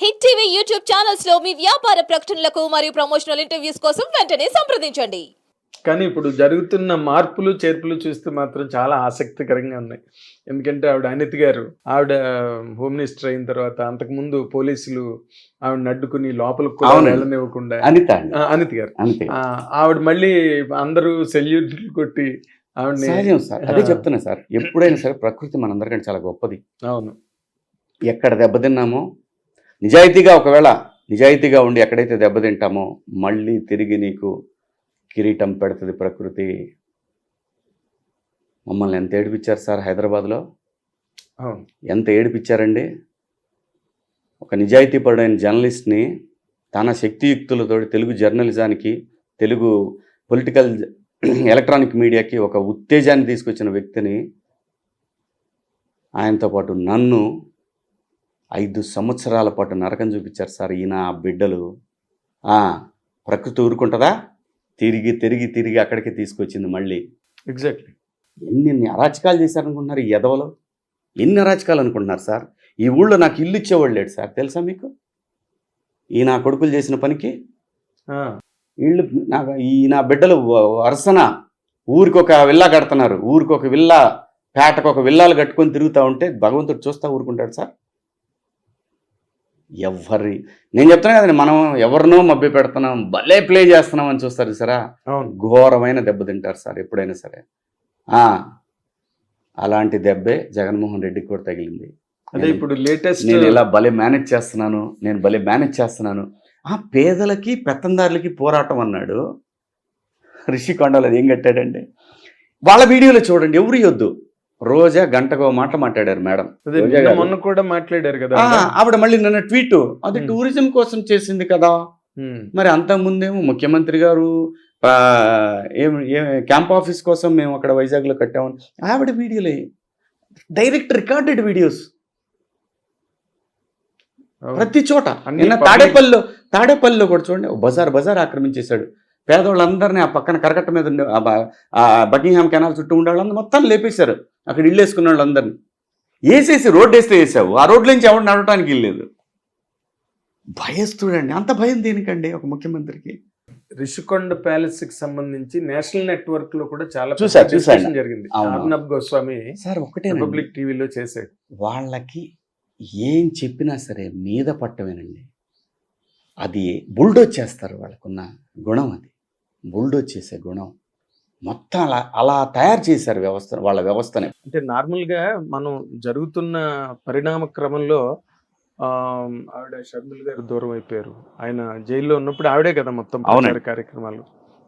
Hit TV YouTube ఛానల్స్లో మీ వ్యాపార ప్రకటనలకు మరియు ప్రమోషనల్ ఇంటర్వ్యూస్ కోసం వెంటనే సంప్రదించండి. కానీ ఇప్పుడు జరుగుతున్న మార్పులు చేర్పులు చూస్తే మాత్రం చాలా ఆసక్తికరంగా ఉన్నాయి. ఎందుకంటే ఆవిడ అనిత్ గారు ఆవిడ హోమ్ మినిస్టర్ అయిన తర్వాత అంతకుముందు పోలీసులు ఆవిడ అడ్డుకుని లోపలికి కూడా. వెళ్ళనివ్వకుండా అనిత అండి. ఆ, అనిత్ గారు. అంతే ఆ, ఆవిడ మళ్ళీ అందరూ సెల్యూట్లు కొట్టి ఆవిడని సహజం సార్. అదే ఆ. చెప్తున్నా సార్. ఎప్పుడైనా సరే ప్రకృతి మనందరికంటే చాలా గొప్పది. అవును. ఎక్కడ దెబ్బతిన్నామో నిజాయితీగా ఒకవేళ నిజాయితీగా ఉండి ఎక్కడైతే దెబ్బతింటామో మళ్ళీ తిరిగి నీకు కిరీటం పెడుతుంది ప్రకృతి. మమ్మల్ని ఎంత ఏడిపించారు సార్ హైదరాబాద్లో? ఎంత ఏడిపించారండి? ఒక నిజాయితీపరుడైన జర్నలిస్ట్ని తన శక్తియుక్తులతో తెలుగు జర్నలిజానికి తెలుగు పొలిటికల్ ఎలక్ట్రానిక్ మీడియాకి ఒక ఉత్తేజాన్ని తీసుకొచ్చిన వ్యక్తిని ఆయనతో పాటు నన్ను ఐదు సంవత్సరాల పాటు నరకం చూపించారు సార్ ఈయన ఆ బిడ్డలు. ప్రకృతి ఊరుకుంటుందా? తిరిగి తిరిగి తిరిగి అక్కడికి తీసుకొచ్చింది మళ్ళీ. ఎగ్జాక్ట్లీ ఎన్ని ఎన్ని అరాచకాలు చేశారనుకుంటున్నారు ఈ ఎదవలో ఎన్ని అరాచకాలు అనుకుంటున్నారు సార్? ఈ ఊళ్ళో నాకు ఇల్లు ఇచ్చేవాళ్ళు లేడు సార్. తెలుసా మీకు? ఈ నా కొడుకులు చేసిన పనికి? వీళ్ళు నా ఈ నా బిడ్డలు వరుసన ఊరికి ఒక విల్లా కడుతున్నారు. ఊరికి ఒక విల్లా పేటకు ఒక విల్లాలు కట్టుకొని తిరుగుతూ ఉంటే భగవంతుడు చూస్తా ఊరుకుంటాడు సార్. ఎవరి నేను చెప్తున్నా కదండి మనం ఎవరినో మభ్య పెడుతున్నాం భలే ప్లే చేస్తున్నాం అని చూస్తారు సరా ఘోరమైన దెబ్బ తింటారు సార్ ఎప్పుడైనా సరే. ఆ, అలాంటి దెబ్బే జగన్మోహన్ రెడ్డికి కూడా తగిలింది. అదే ఇప్పుడు లేటెస్ట్ నేను ఇలా భలే మేనేజ్ చేస్తున్నాను నేను భలే మేనేజ్ చేస్తున్నాను. ఆ పేదలకి పెత్తందారులకి పోరాటం అన్నాడు రిషికొండలో అది ఏం కట్టాడండి? వాళ్ళ వీడియోలో చూడండి ఎవరు ఇవ్వద్దు రోజా గంటకో మాట మాట్లాడారు మేడం. మొన్న కూడా మాట్లాడారు కదా. ఆవిడ మళ్ళీ నిన్న ట్వీట్. అది. టూరిజం కోసం చేసింది కదా. మరి అంతకుముందేమో ముఖ్యమంత్రి గారు ఏం క్యాంప్ ఆఫీస్ కోసం మేము అక్కడ వైజాగ్లో కట్టామని. ఆవిడ వీడియోలే. Direct recorded videos. ప్రతి చోట. నిన్న తాడేపల్లిలో తాడేపల్లిలో కూడా చూడండి బజార్ బజార్ ఆక్రమించేశాడు. పేదవాళ్ళందరినీ ఆ పక్కన కరకట్ట మీద బకింగ్హామ్ కెనాల్ చుట్టూ ఉండే వాళ్ళందరూ మొత్తం లేపేశారు. అక్కడ ఇల్లు వేసుకున్న వాళ్ళందరినీ. వేసేసి రోడ్డు వేస్తే వేసావు. ఆ రోడ్ల నుంచి ఎవరు నడవటానికి ఇల్లేదు భయస్తుడండి. అంత భయం దేనికండి ఒక ముఖ్యమంత్రికి? రిషికొండ ప్యాలెస్కి సంబంధించి నేషనల్ నెట్వర్క్లో కూడా చాలా పెద్ద చూసా, చూసా. discussion జరిగింది. అర్నబ్ గోస్వామి సార్ ఒకటే రిపబ్లిక్ టీవీలో చేశాడు. వాళ్ళకి ఏం చెప్పినా సరే మీద పట్టమేనండి. అది బుల్డోజ్ చేస్తారు వాళ్ళకున్న గుణం అది. బుల్డోజ్ చేసే గుణం. మొత్తం అలా అలా తయారు చేశారు వ్యవస్థ వాళ్ళ వ్యవస్థని. అంటే నార్మల్గా మనం జరుగుతున్న పరిణామ క్రమంలో ఆవిడ షర్మిల్ గారు దూరం అయిపోయారు. ఆయన జైల్లో ఉన్నప్పుడు ఆవిడే కదా మొత్తం అవునండి. కార్యక్రమాలు.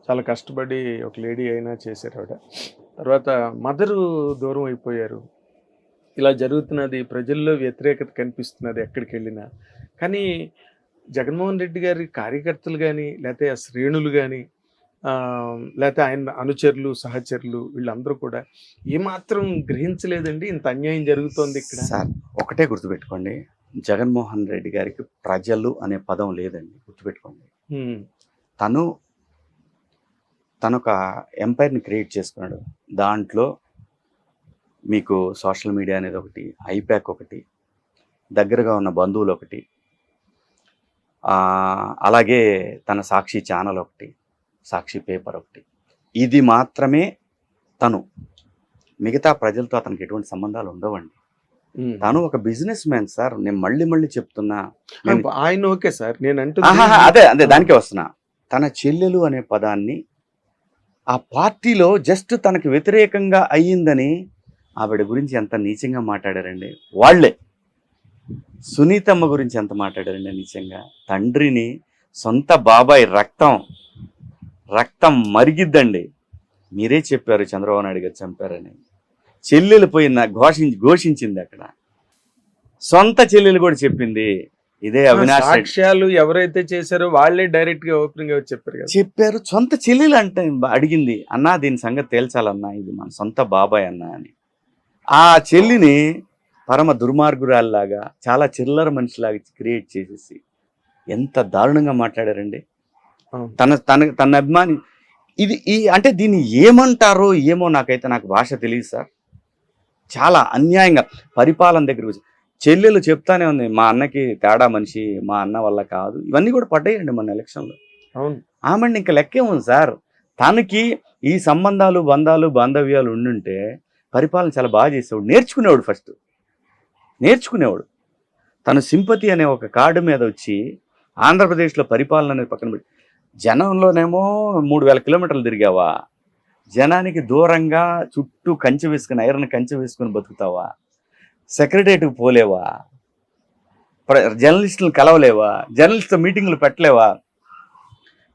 చాలా కష్టపడి ఒక లేడీ అయినా చేశారు ఆవిడ. తర్వాత మదరు దూరం అయిపోయారు. ఇలా జరుగుతున్నది ప్రజల్లో వ్యతిరేకత కనిపిస్తున్నది ఎక్కడికి వెళ్ళినా. కానీ జగన్మోహన్ రెడ్డి గారి కార్యకర్తలు కానీ లేకపోతే ఆ శ్రేణులు కానీ లేకపోతే ఆయన అనుచరులు సహచరులు వీళ్ళందరూ కూడా ఏమాత్రం గ్రహించలేదండి ఇంత అన్యాయం జరుగుతోంది ఇక్కడ. సార్ ఒకటే గుర్తుపెట్టుకోండి. జగన్మోహన్ రెడ్డి గారికి ప్రజలు అనే పదం లేదండి. గుర్తుపెట్టుకోండి. తను తను ఒక ఎంపైర్ని క్రియేట్ చేసుకున్నాడు. దాంట్లో మీకు సోషల్ మీడియా అనేది ఒకటి ఐప్యాక్ ఒకటి దగ్గరగా ఉన్న బంధువులు ఒకటి అలాగే తన సాక్షి ఛానల్ ఒకటి సాక్షి పేపర్ ఒకటి. ఇది మాత్రమే తను. మిగతా ప్రజలతో అతనికి ఎటువంటి సంబంధాలు ఉండవండి. తను ఒక బిజినెస్ మ్యాన్ సార్. నేను మళ్ళీ మళ్ళీ చెప్తున్నా. నేను- ఆయన ఓకే సార్. నేను అంటుంది అదే అదే దానికే వస్తున్నా. తన చెల్లెలు అనే పదాన్ని ఆ పార్టీలో జస్ట్ తనకి వ్యతిరేకంగా అయ్యిందని ఆవిడ గురించి ఎంత నీచంగా మాట్లాడారండి? వాళ్ళే. సునీతమ్మ గురించి ఎంత మాట్లాడారండి నీచంగా? తండ్రిని సొంత బాబాయ్ రక్తం రక్తం మరిగిద్దండి. మీరే చెప్పారు చంద్రబాబు నాయుడు గారు చంపారని. చెల్లెలు పోయిన ఘోషించి ఘోషించింది అక్కడ. సొంత చెల్లెలు కూడా చెప్పింది. ఇదే అవినాష్ సాక్ష్యాలు ఎవరైతే చేశారో వాళ్ళే డైరెక్ట్గా ఓపెనింగ్ చెప్పారు కదా. చెప్పారు. సొంత చెల్లెలు అంటే అడిగింది అన్నా దీని సంగతి తేల్చాలన్నా ఇది మన సొంత బాబాయ్ అన్నా అని. ఆ చెల్లిని పరమ దుర్మార్గురాల్లాగా చాలా చిల్లర మనిషిలాగా క్రియేట్ చేసేసి ఎంత దారుణంగా మాట్లాడారండి. తన తన తన అభిమాని. ఇది ఈ అంటే దీన్ని ఏమంటారో ఏమో నాకైతే నాకు భాష తెలియదు సార్. చాలా అన్యాయంగా పరిపాలన దగ్గర చెల్లెలు చెప్తానే ఉంది మా అన్నకి తేడా మనిషి మా అన్న వల్ల కాదు. ఇవన్నీ కూడా పడ్డాయండి మన ఎలక్షన్లో. అవును. ఆమె ఇంకా లెక్కే ఉంది సార్. తనకి ఈ సంబంధాలు బంధాలు బాంధవ్యాలు ఉండుంటే పరిపాలన చాలా బాగా చేసేవాడు. నేర్చుకునేవాడు ఫస్ట్. నేర్చుకునేవాడు. తను సింపతి అనే ఒక కార్డు మీద వచ్చి ఆంధ్రప్రదేశ్లో పరిపాలన అనేది పక్కన పెట్టి జనంలోనేమో మూడు వేల కిలోమీటర్లు తిరిగావా? జనానికి దూరంగా చుట్టూ కంచె వేసుకుని ఐరన్ కంచె వేసుకుని బతుకుతావా? సెక్రటరియట్కి పోలేవా? జర్నలిస్టులను కలవలేవా? జర్నలిస్ట్తో మీటింగ్లు పెట్టలేవా?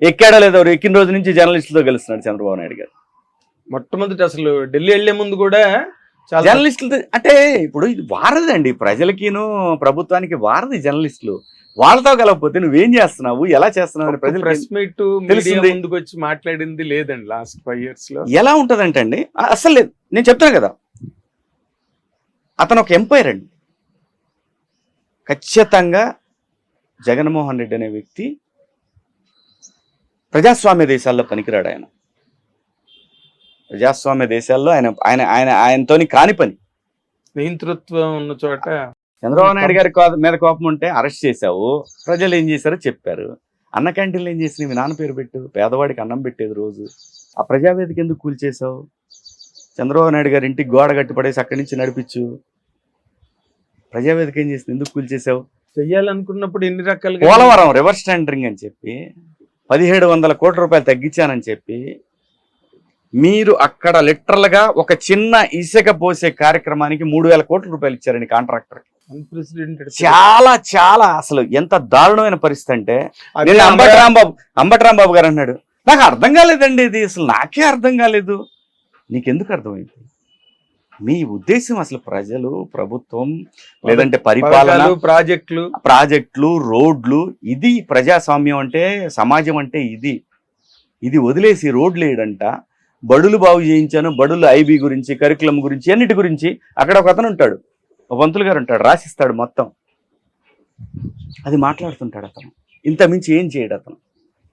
ఎక్కాడో లేదో ఎక్కిన రోజు నుంచి జర్నలిస్టులతో కలుస్తున్నాడు చంద్రబాబు నాయుడు గారు. మొట్టమొదటి అసలు ఢిల్లీ వెళ్ళే ముందు కూడా జర్నలిస్టులు అంటే ఇప్పుడు ఇది వారదండి. ప్రజలకిను ప్రభుత్వానికి వారది జర్నలిస్టులు. వాళ్ళతో కలవకపోతే నువ్వేం చేస్తున్నావు? ఎలా చేస్తున్నావు అని ప్రజలు ప్రెస్ మీట్. ముందుకు వచ్చి మాట్లాడింది లేదండి లాస్ట్ ఫైవ్ ఇయర్స్లో. ఎలా ఉంటదంటే అండి అసలు లేదు. నేను చెప్తాను కదా. అతను ఒక ఎంపైర్ అండి. ఖచ్చితంగా జగన్మోహన్ రెడ్డి అనే వ్యక్తి ప్రజాస్వామ్య దేశాల్లో పనికిరాడు ఆయన. ప్రజాస్వామ్య దేశాల్లో ఆయన ఆయన ఆయన ఆయనతోని కాని పని. నియంతృత్వం ఉన్న చోట చంద్రబాబు నాయుడు గారి మీద కోపం ఉంటే అరెస్ట్ చేశావు. ప్రజలు ఏం చేశారో చెప్పారు. అన్న క్యాంటీన్లు ఏం చేసినాయి? మీ నాన్న పేరు పెట్టు. పేదవాడికి అన్నం పెట్టేది రోజు. ఆ ప్రజావేదిక ఎందుకు కూల్చేశావు చంద్రబాబు నాయుడు గారి ఇంటికి గోడ కట్టి పడేసి అక్కడి నుంచి నడిపించు. ప్రజావేదిక ఏం చేసింది? ఎందుకు కూల్చేశావు చెయ్యాలనుకున్నప్పుడు ఎన్ని రకాలుగా పోలవరం రివర్స్ టెండరింగ్ అని చెప్పి పదిహేడు వందల కోట్ల రూపాయలు తగ్గించానని చెప్పి మీరు అక్కడ లిటరల్గా ఒక చిన్న ఇసుక పోసే కార్యక్రమానికి మూడు వేల కోట్ల రూపాయలు ఇచ్చారండి కాంట్రాక్టర్ చాలా చాలా అసలు ఎంత దారుణమైన పరిస్థితి అంటే అదే నేను అంబటి అమరా- రాంబాబు అంబటి రాంబాబు గారు అన్నాడు నాకు అర్థం కాలేదండి ఇది అసలు నాకే అర్థం కాలేదు. నీకెందుకు అర్థమైంది? మీ ఉద్దేశం అసలు ప్రజలు ప్రభుత్వం లేదంటే పరిపాలన ప్రాజెక్టులు. ప్రాజెక్టులు రోడ్లు ఇది ప్రజాస్వామ్యం అంటే సమాజం అంటే ఇది. ఇది వదిలేసి రోడ్లు వేయడంట. బడులు బాగు చేయించాను బడులు ఐబీ గురించి కరికులం గురించి అన్నిటి గురించి అక్కడ ఒక అతను ఉంటాడు. ఒక పంతులు గారు ఉంటాడు రాసిస్తాడు మొత్తం. అది మాట్లాడుతుంటాడు అతను. ఇంత మించి ఏం చేయడు అతను.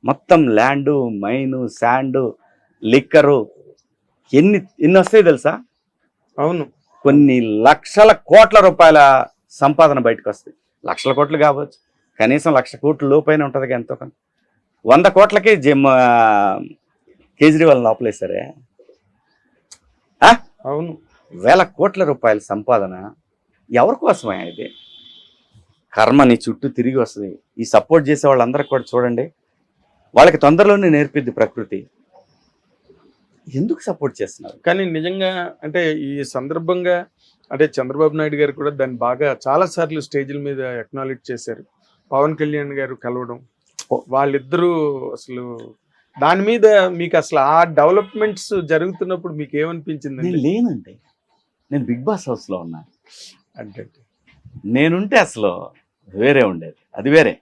మొత్తం ల్యాండు మైను శాండు లిక్కరు ఎన్ని ఎన్ని వస్తాయి తెలుసా? అవును. కొన్ని లక్షల కోట్ల రూపాయల సంపాదన బయటకు వస్తాయి. లక్షల కోట్లు కావచ్చు. కనీసం లక్ష కోట్ల లోపైన ఉంటుంది ఎంతో కొంత. వంద కోట్లకి కేజ్రీవాల్ లోపలేశారే? అవును. వేల కోట్ల రూపాయల సంపాదన ఎవరి కోసమే ఇది? కర్మ నీ చుట్టూ తిరిగి వస్తుంది. ఈ సపోర్ట్ చేసే వాళ్ళందరికీ కూడా చూడండి. వాళ్ళకి తొందరలోనే నేర్పిద్ది ప్రకృతి. ఎందుకు సపోర్ట్ చేస్తున్నారు? కానీ నిజంగా అంటే ఈ సందర్భంగా అంటే చంద్రబాబు నాయుడు గారు కూడా దాన్ని బాగా చాలా సార్లు స్టేజ్ల మీద ఎక్నాలెడ్జ్ చేశారు. పవన్ కళ్యాణ్ గారు కలవడం. వాళ్ళిద్దరూ అసలు దాని మీద మీకు అసలు ఆ డెవలప్మెంట్స్ జరుగుతున్నప్పుడు మీకు నేను ఏమనిపించిందండి లేనండి. నేను బిగ్ బాస్ హౌస్లో ఉన్నాను అంటే? నేనుంటే అసలు వేరే ఉండేది. అది వేరే.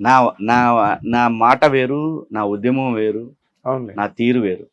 నా నా నా మాట వేరు నా ఉద్యమం వేరు నా తీరు వేరు.